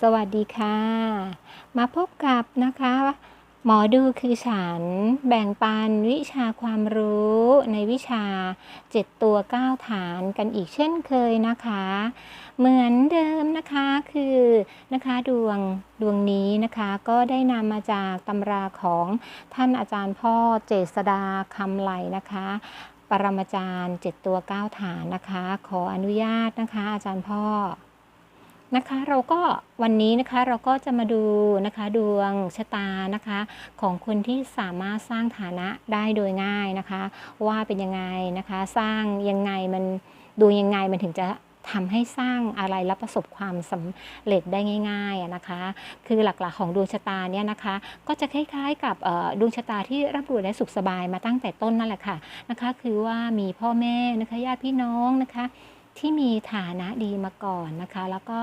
สวัสดีค่ะ มาพบกับนะคะ หมอดูคือฉันแบ่งปันวิชาความรู้ในวิชา 7 ตัว 9 ฐานกันอีกเช่นเคยนะคะ เหมือนเดิมนะคะคือนะคะดวงดวงนี้นะคะก็ได้นำมาจากตำราของท่านอาจารย์พ่อเจษดาคำไหลนะคะปรมาจารย์ 7 ตัว 9 ฐานนะคะ ขออนุญาตนะคะ อาจารย์พ่อ นะคะเราก็วันนี้นะคะเราก็จะมาดูนะคะดวงชะตานะคะของคนที่สามารถสร้างฐานะได้โดยง่ายนะคะ ว่าเป็นยังไงนะคะสร้างยังไงมันดูยังไงมันถึงจะทำให้สร้างอะไรแล้วประสบความสำเร็จได้ง่ายๆนะคะ คือหลักๆของดวงชะตาเนี่ยนะคะ ก็จะคล้ายๆกับดวงชะตาที่ร่ำรวยและสุขสบายมาตั้งแต่ต้นนั่นแหละค่ะนะคะ คือว่ามีพ่อแม่นะคะญาติพี่น้องนะคะ ที่มีฐานะดีมาก่อนนะคะ แล้วก็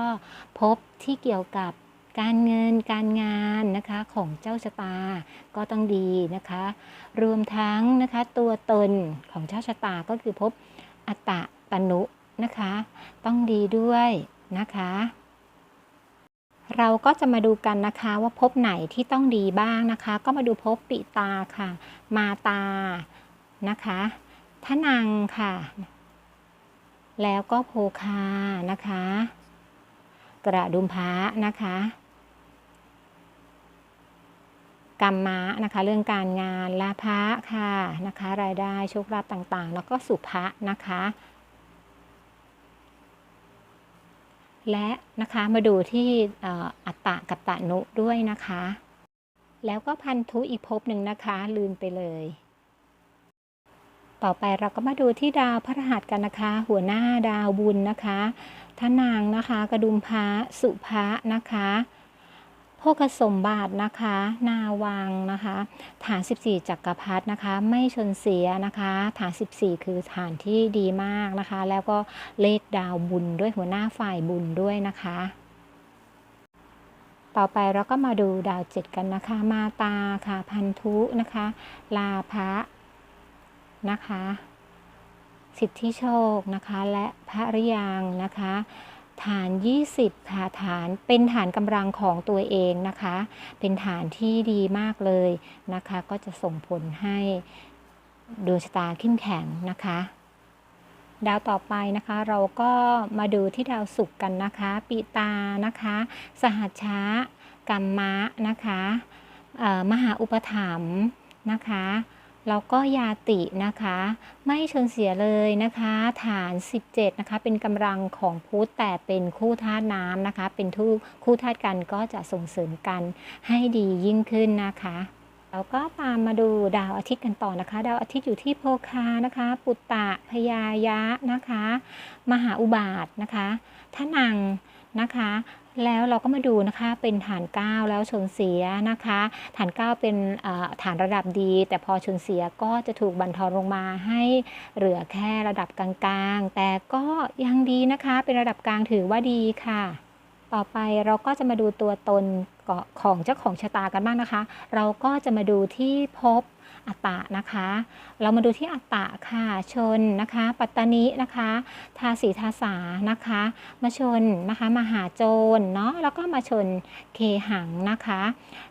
พบที่เกี่ยวกับการเงินการงานนะคะของเจ้าชะตาก็ต้องดีนะคะ รวมทั้งนะคะตัวตนของเจ้าชะตาก็คือพบอัตตะตนุนะคะ ต้องดีด้วยนะคะ เราก็จะมาดูกันนะคะว่าพบไหนที่ต้องดีบ้างนะคะ ก็มาดูพบปิตาค่ะ มาตานะคะทนังค่ะ แล้วก็โพคานะคะ กระดุมพระนะคะกรรมะนะคะ เรื่องการงานลาภะค่ะนะคะ รายได้โชคลาภต่างๆ แล้วก็สุภะนะคะ และนะคะมาดูที่เอ่ออัตตะกับตะนุด้วยนะคะ แล้วก็พันธุอีกภพหนึ่งนะคะ ลืมไปเลย ต่อไปเราก็มาดูที่ดาวพระรหัสกันนะคะ หัวหน้าดาวบุญนะคะท่านางนะคะ กระดุมพระสุภะนะคะโภคสมบัตินะคะ นาวังนะคะ ฐาน 14 จักรพรรดินะคะ ไม่ชนเสียนะคะ ฐาน 14 คือฐานที่ดีมากนะคะ แล้วก็เลขดาวบุญด้วยหัวหน้าฝ่ายบุญด้วยนะคะ ต่อไปเราก็มาดูดาวเจ็ดกันนะคะ มาตาค่ะ พันธุนะคะ ลาภะ นะคะ สิทธิโชคนะคะและพระริยังนะคะ ฐาน 20 ค่ะฐานเป็นฐานกำลังของตัวเองนะคะ เป็นฐานที่ดีมากเลยนะคะ ก็จะส่งผลให้ดวงชะตาเข้มแข็งนะคะดาวต่อไปนะคะเราก็มาดูที่ดาวศุกร์กันนะคะ ปีตานะคะ สหัชชะกัมมะนะคะมหาอุปถัมภ์นะคะ แล้วก็ยาตินะคะ ไม่ชนเสียเลยนะคะ ฐาน 17 นะคะ เป็นกำลังของพุธแต่เป็นคู่ธาตุน้ำนะคะ เป็นทูคู่ธาตุกันก็จะส่งเสริมกันให้ดียิ่งขึ้นนะคะเราก็ตามมาดูดาวอาทิตย์กันต่อนะคะ ดาวอาทิตย์อยู่ที่โพคานะคะ ปุตตะพยายะนะคะ มหาอุบาทนะคะทนังนะคะ แล้วเราก็มาดูนะคะเป็นฐาน 9 แล้วชนเสียนะคะ ฐาน 9 เป็นเอ่อฐานระดับดี แต่พอชนเสียก็จะถูกบันทอนลงมาให้เหลือแค่ระดับกลางๆ แต่ก็ยังดีนะคะ เป็นระดับกลางถือว่าดีค่ะ ต่อไปเราก็จะมาดูตัวตนของเจ้าของชะตากันบ้างนะคะ เราก็จะมาดูที่ภพ อัตตะนะคะ เรามาดูที่อัตตะค่ะ ชนนะคะ ปัตตานินะคะทาสีทาสานะคะมาชนนะคะมหาโจรเนาะแล้วก็มาชนเคหังนะคะ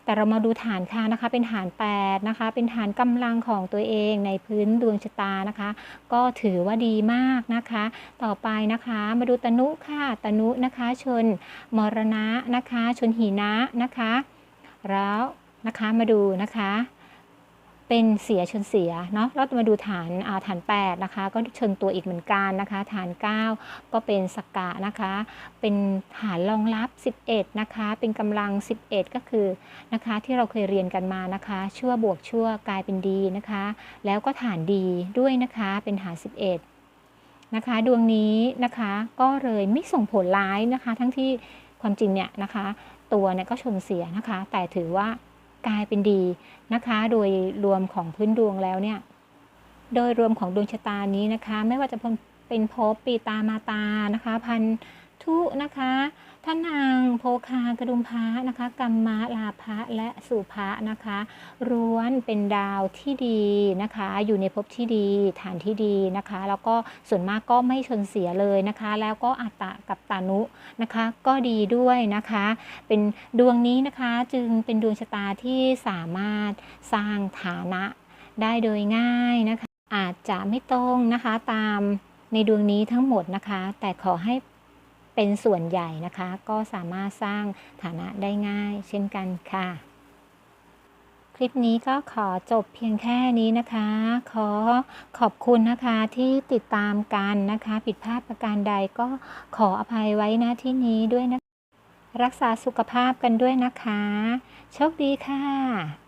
แต่เรามาดูฐานค่ะนะคะ เป็นฐาน8นะคะ เป็นฐานกำลังของตัวเองในพื้นดวงชะตานะคะ ก็ถือว่าดีมากนะคะ ต่อไปนะคะมาดูตนุค่ะตนุนะคะชนมรณะนะคะ ชนหีนะนะคะ แล้วนะคะมาดูนะคะ เป็นเสียชนเสียเนาะแล้วมาดูฐานาฐาน8นะคะ ก็ชนตัวอีกเหมือนกันนะคะ ฐาน 9 ก็เป็นสกกะนะคะ เป็นฐานรองรับ 11 นะคะ เป็นกำลัง 11 ก็คือนะคะที่เราเคยเรียนกันมานะคะ ชั่วบวกชั่วกลายเป็นดีนะคะ แล้วก็ฐานดีด้วยนะคะ เป็นฐาน 11 นะคะ ดวงนี้นะคะก็เลยไม่ส่งผลร้ายนะคะ ทั้งที่ความจริงเนี่ยนะคะ ตัวเนี่ยก็ชนเสียนะคะ แต่ถือว่า กลายเป็นดีนะคะ โดยรวมของพื้นดวงแล้วเนี่ย โดยรวมของดวงชะตานี้นะคะ ไม่ว่าจะเป็นภพปีตามาตานะคะ พันธุนะคะทนา โภคากระดุมพระนะคะกัมมะลาภะและสุภะนะคะร้วนเป็นดาวที่ดีนะคะ อยู่ในภพที่ดีฐานที่ดีนะคะ แล้วก็ส่วนมากก็ไม่ชนเสียเลยนะคะ แล้วก็อัตตะกับตานุนะคะ ก็ดีด้วยนะคะ เป็นดวงนี้นะคะจึงเป็นดวงชะตาที่สามารถสร้างฐานะได้โดยง่ายนะคะ อาจจะไม่ตรงนะคะตามในดวงนี้ทั้งหมดนะคะ แต่ขอให้ เป็นส่วนใหญ่นะคะ ก็สามารถสร้างฐานะได้ง่าย เช่นกันค่ะ คลิปนี้ก็ขอจบเพียงแค่นี้นะคะ ขอขอบคุณนะคะที่ติดตามกันนะคะ ผิดพลาดประการใดก็ขออภัยไว้ณที่นี้ด้วยนะ รักษาสุขภาพกันด้วยนะคะ โชคดีค่ะ